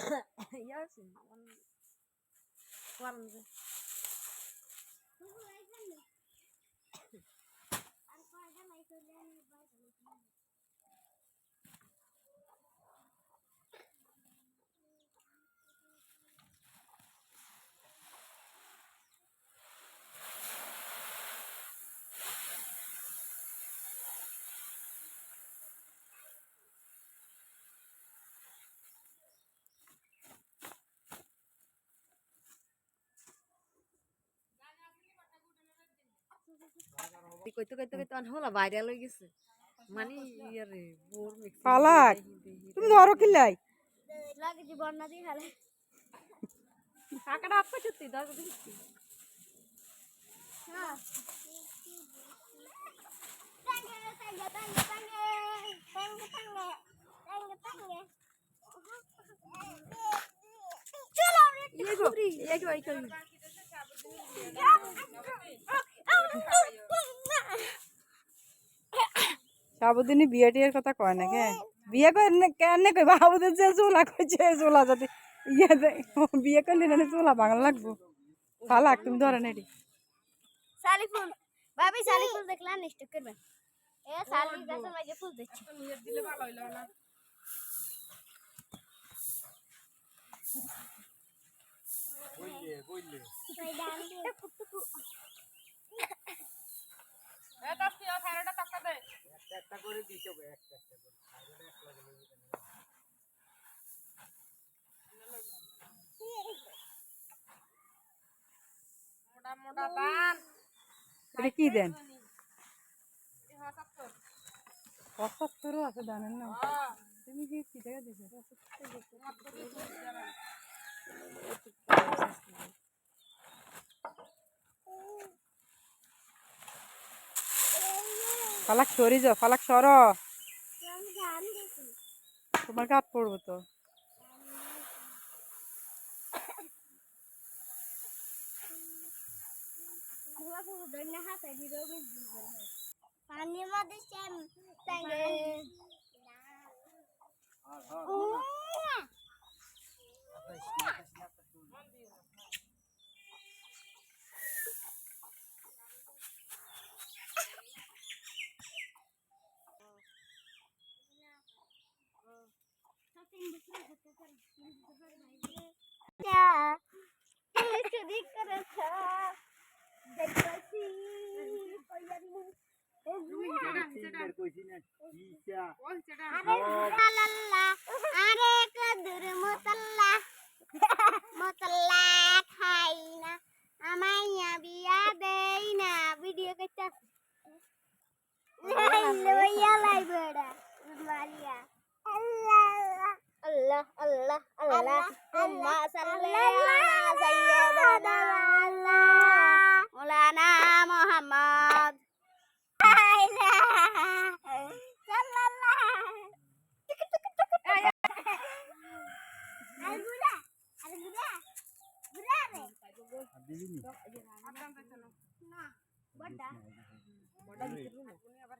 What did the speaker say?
咳行一二十秒关 কইতে কইতে কইতে হলা ভাইরাল হয়ে গেছে মানে ইয়ারে বোর মিক্স পালাক তুমি ধরো কিলাই লাগে যে বন্যা দিয়ে খালে কাকাটা আপকা চুতি দর করে দিচ্ছি হ্যাঁ টাঙ্গে টাঙ্গে টাঙ্গে টাঙ্গে টাঙ্গে টাঙ্গে টাঙ্গে চলো এই গো এই গো এই গো সাবুদিনী বিয়ে টিয়ের কথা কয় না কে বিয়ে করে কেন কই বাবুদের যে চুলা কইছে চুলা যদি ইয়ে দে- বিয়ে করলে না চুলা বাংলা লাগবো পালাক তুমি ধরে নেটি সালি ফুল ভাবি সালি ফুল দেখলা নিশ্চয় করবেন এ সালি গাছের মাঝে ফুল দিচ্ছে একটা করে দিতে হবে একটা একটা করে। মোটা মোটা ধান এটা কি দেন? পঁচাত্তরও আছে ধানের না? হ্যাঁ। তুমি যে কি টাকা দিছো ফালাক সরি যাও ফালাক সর। তোমার কাপ পড়ব তো। পানির মধ্যে শ্যাম আরে কদুর মুতাল্লা মুতাল্লা খাই না আমাইয়া বিয়া দেই না ভিডিও করতে লইয়া লাই বড়া মারিয়া আল্লাহ। আল্লাহ আল্লাহ আল্লাহ আল্লাহ। সাল্লাল্লাহু না বড় বড় আবার